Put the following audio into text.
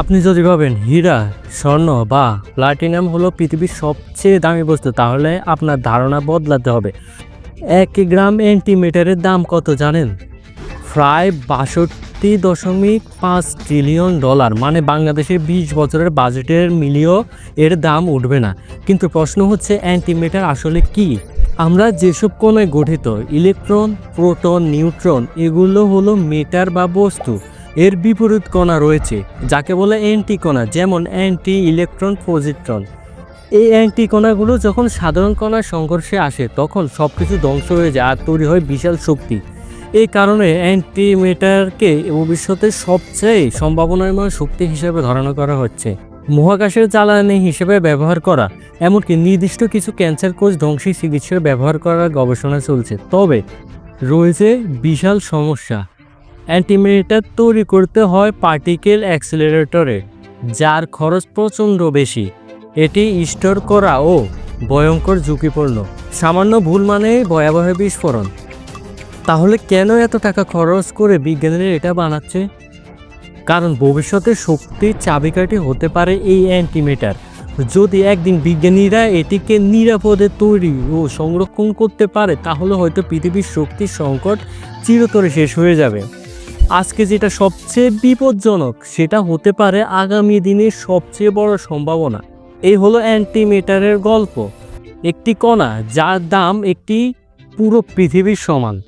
আপনি যদি ভাবেন হীরা, স্বর্ণ বা প্লাটিনাম হলো পৃথিবীর সবচেয়ে দামি বস্তু, তাহলে আপনার ধারণা বদলাতে হবে। এক গ্রাম অ্যান্টিমিটারের দাম কত জানেন? প্রায় বাষট্টি দশমিক পাঁচ ট্রিলিয়ন ডলার মানে বাংলাদেশের বিশ বছরের বাজেটের মিলিয়েও এর দাম উঠবে না। কিন্তু প্রশ্ন হচ্ছে অ্যান্টিমিটার আসলে কি? আমরা যেসব কোণায় গঠিত, ইলেকট্রন, প্রোটন, নিউট্রন, এগুলো হলো মেটার বা বস্তু। এর বিপরীত কণা রয়েছে, যাকে বলে অ্যান্টি কণা যেমন অ্যান্টি ইলেকট্রন পজিট্রন। এই অ্যান্টি কণাগুলো যখন সাধারণ কণার সংঘর্ষে আসে, তখন সব কিছু ধ্বংস হয়ে যায় আর তৈরি হয় বিশাল শক্তি। এই কারণে অ্যান্টিমিটারকে ভবিষ্যতে সবচেয়ে সম্ভাবনাময় শক্তি হিসেবে ধারণা করা হচ্ছে। মহাকাশের জ্বালানি হিসেবে ব্যবহার করা, এমনকি নির্দিষ্ট কিছু ক্যান্সার কোষ ধ্বংসী চিকিৎসায় ব্যবহার করার গবেষণা চলছে। তবে রয়েছে বিশাল সমস্যা। অ্যান্টিমিটার তৈরি করতে হয় পার্টিকেল অ্যাক্সিলারেটরে, যার খরচ প্রচণ্ড বেশি। এটি স্টোর করা ও ভয়ঙ্কর ঝুঁকিপূর্ণ। সামান্য ভুল মানে ভয়াবহ বিস্ফোরণ। তাহলে কেন এত টাকা খরচ করে বিজ্ঞানীরা এটা বানাচ্ছে? কারণ ভবিষ্যতে শক্তির চাবিকাঠি হতে পারে এই অ্যান্টিমিটার। যদি একদিন বিজ্ঞানীরা এটিকে নিরাপদে তৈরি ও সংরক্ষণ করতে পারে, তাহলে হয়তো পৃথিবীর শক্তির সংকট চিরতরে শেষ হয়ে যাবে। আজকে যেটা সবচেয়ে বিপজ্জনক, সেটা হতে পারে আগামী দিনের সবচেয়ে বড় সম্ভাবনা। এই হলো অ্যান্টিমিটারের গল্প। একটি কণা যার দাম একটি পুরো পৃথিবীর সমান।